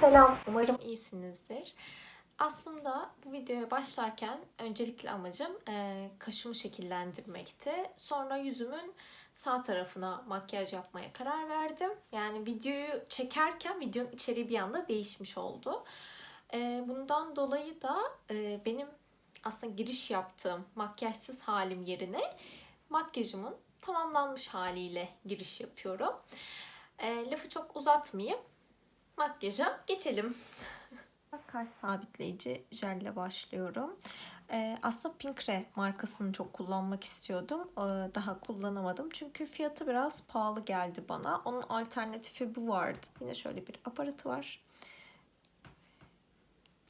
selam. Umarım iyisinizdir. Aslında bu videoya başlarken öncelikli amacım e, kaşımı şekillendirmekti. Sonra yüzümün sağ tarafına makyaj yapmaya karar verdim. Yani videoyu çekerken videonun içeriği bir anda değişmiş oldu. E, bundan dolayı da e, benim aslında giriş yaptığım makyajsız halim yerine makyajımın tamamlanmış haliyle giriş yapıyorum. E, lafı çok uzatmayayım makyaja geçelim. Kaş sabitleyici jelle başlıyorum. Ee, aslında Pinkre markasını çok kullanmak istiyordum. Ee, daha kullanamadım. Çünkü fiyatı biraz pahalı geldi bana. Onun alternatifi bu vardı. Yine şöyle bir aparatı var.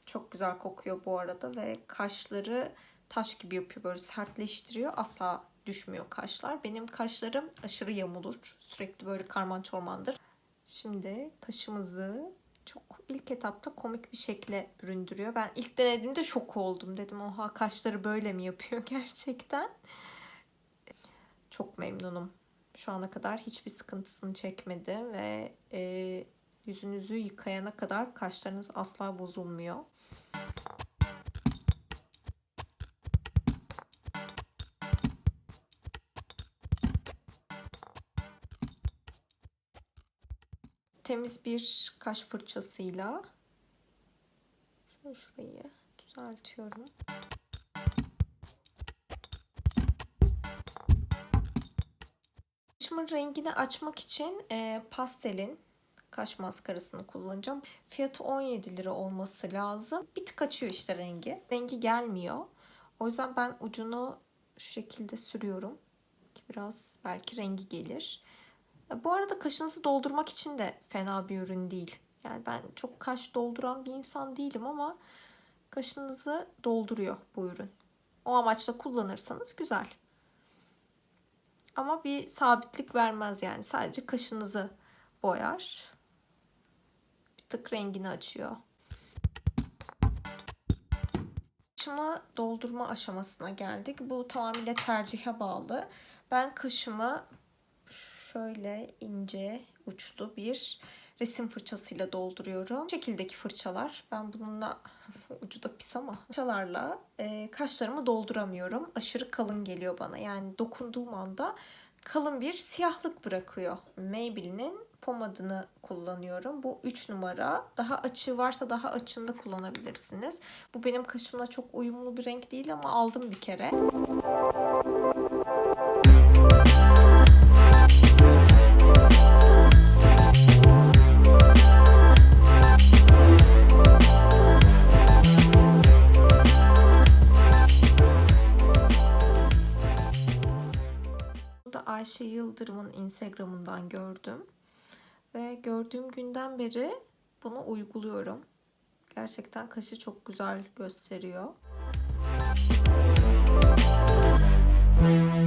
Çok güzel kokuyor bu arada ve kaşları taş gibi yapıyor. Böyle sertleştiriyor. Asla düşmüyor kaşlar. Benim kaşlarım aşırı yamulur. Sürekli böyle karman çormandır. Şimdi kaşımızı çok ilk etapta komik bir şekle büründürüyor. Ben ilk denediğimde şok oldum. Dedim oha kaşları böyle mi yapıyor gerçekten? Çok memnunum. Şu ana kadar hiçbir sıkıntısını çekmedi ve e, yüzünüzü yıkayana kadar kaşlarınız asla bozulmuyor. Temiz bir kaş fırçasıyla şöyle şurayı düzeltiyorum. Kaşımın rengini açmak için e, pastelin kaş maskarasını kullanacağım. Fiyatı 17 lira olması lazım. Bir tık açıyor işte rengi. Rengi gelmiyor. O yüzden ben ucunu şu şekilde sürüyorum. Ki biraz belki rengi gelir. Bu arada kaşınızı doldurmak için de fena bir ürün değil. Yani ben çok kaş dolduran bir insan değilim ama kaşınızı dolduruyor bu ürün. O amaçla kullanırsanız güzel. Ama bir sabitlik vermez yani. Sadece kaşınızı boyar. Bir tık rengini açıyor. Kaşımı doldurma aşamasına geldik. Bu tamamıyla tercihe bağlı. Ben kaşımı şöyle ince uçlu bir resim fırçasıyla dolduruyorum. Bu şekildeki fırçalar. Ben bununla ucu da pis ama fırçalarla e, kaşlarımı dolduramıyorum. Aşırı kalın geliyor bana. Yani dokunduğum anda kalın bir siyahlık bırakıyor. Maybelline'in pomadını kullanıyorum. Bu 3 numara. Daha açığı varsa daha açığında kullanabilirsiniz. Bu benim kaşımla çok uyumlu bir renk değil ama aldım bir kere. Ayşe Yıldırım'ın Instagram'ından gördüm. Ve gördüğüm günden beri bunu uyguluyorum. Gerçekten kaşı çok güzel gösteriyor. Hazır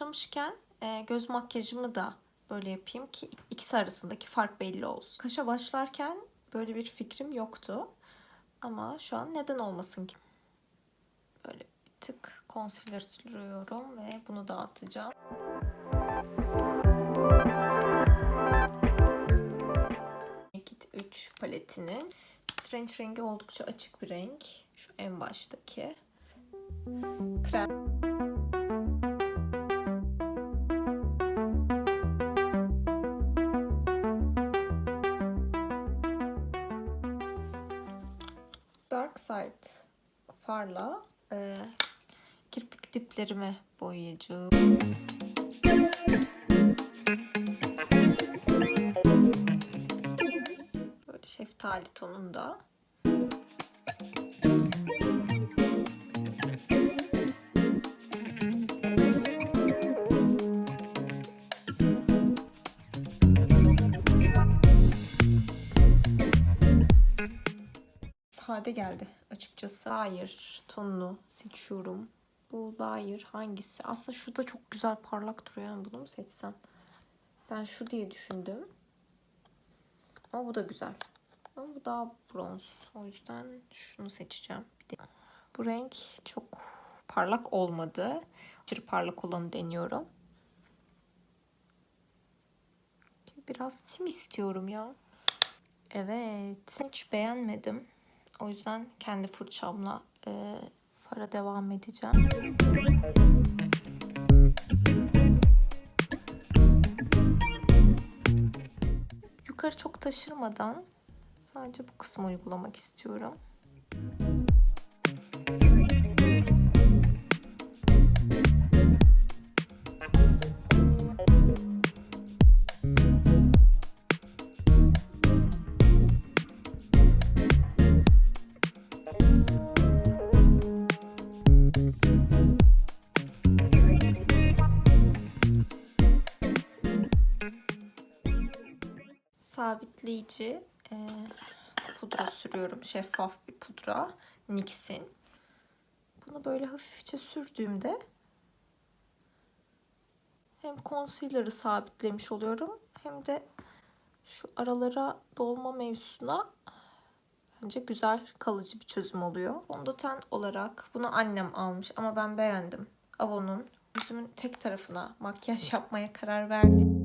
başlamışken e, göz makyajımı da böyle yapayım ki ikisi arasındaki fark belli olsun. Kaşa başlarken böyle bir fikrim yoktu. Ama şu an neden olmasın ki? Böyle bir tık concealer sürüyorum ve bunu dağıtacağım. Naked 3 paletinin Strange rengi oldukça açık bir renk. Şu en baştaki. Krem Side farla e, kirpik diplerimi boyayacağım. Böyle şeftali tonunda. Sade geldi açıkçası. Hayır tonunu seçiyorum. Bu layer hangisi? Aslında şurada çok güzel parlak duruyor. Yani bunu mu seçsem? Ben şu diye düşündüm. Ama bu da güzel. Ama bu daha bronz. O yüzden şunu seçeceğim. Bir de bu renk çok parlak olmadı. Aşırı parlak olanı deniyorum. Biraz sim istiyorum ya. Evet. Hiç beğenmedim. O yüzden kendi fırçamla e, fara devam edeceğim. Yukarı çok taşırmadan sadece bu kısmı uygulamak istiyorum. Sabitleyici e, pudra sürüyorum. Şeffaf bir pudra. NYX'in. Bunu böyle hafifçe sürdüğümde hem concealer'ı sabitlemiş oluyorum hem de şu aralara dolma mevzusuna bence güzel kalıcı bir çözüm oluyor. Fondöten olarak bunu annem almış ama ben beğendim. Avon'un yüzümün tek tarafına makyaj yapmaya karar verdim.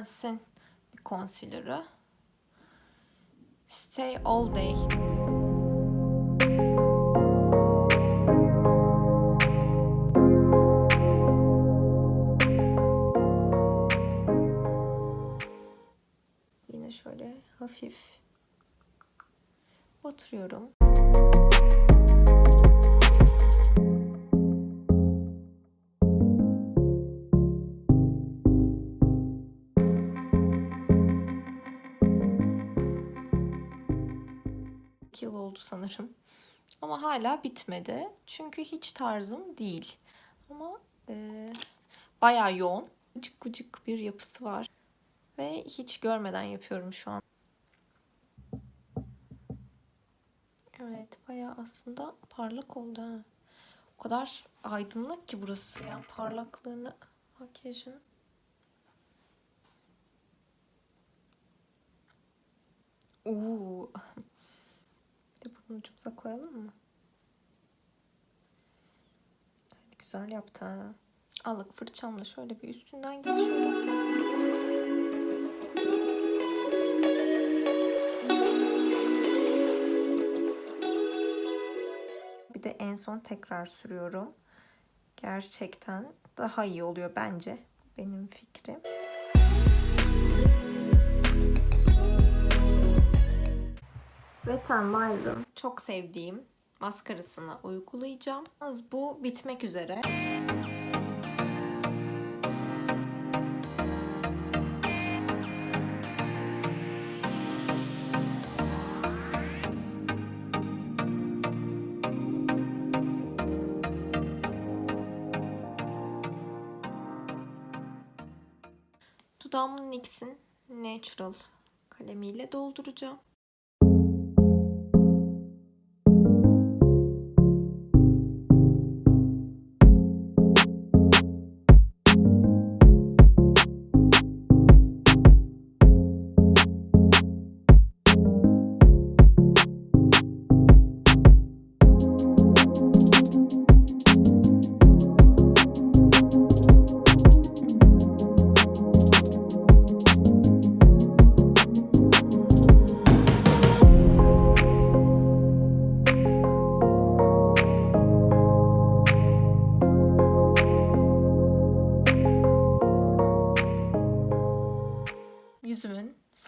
Essence'in bir concealer'ı. Stay All Day. Yine şöyle hafif batırıyorum. Oldu sanırım. Ama hala bitmedi. Çünkü hiç tarzım değil. Ama e, bayağı yoğun. Gıcık gıcık bir yapısı var. Ve hiç görmeden yapıyorum şu an. Evet bayağı aslında parlak oldu ha. O kadar aydınlık ki burası. Yani parlaklığını makyajın. Uuu. Ucumuza koyalım mı? Evet, güzel yaptı. Alık fırçamla şöyle bir üstünden geçiyorum. Bir de en son tekrar sürüyorum. Gerçekten daha iyi oluyor bence. Benim fikrim. Wet n Wild'ın çok sevdiğim maskarasını uygulayacağım. Az bu bitmek üzere. Dudağımın NYX'in Natural kalemiyle dolduracağım.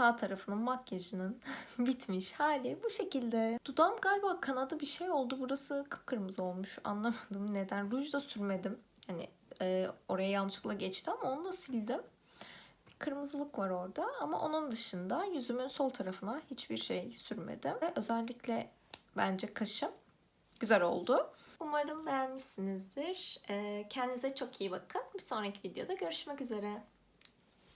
Sağ tarafının makyajının bitmiş hali bu şekilde. Dudağım galiba kanadı bir şey oldu. Burası kıpkırmızı olmuş. Anlamadım neden. Ruj da sürmedim. Hani e, oraya yanlışlıkla geçti ama onu da sildim. Kırmızılık var orada ama onun dışında yüzümün sol tarafına hiçbir şey sürmedim. Ve özellikle bence kaşım güzel oldu. Umarım beğenmişsinizdir. Ee, Kendinize çok iyi bakın. Bir sonraki videoda görüşmek üzere.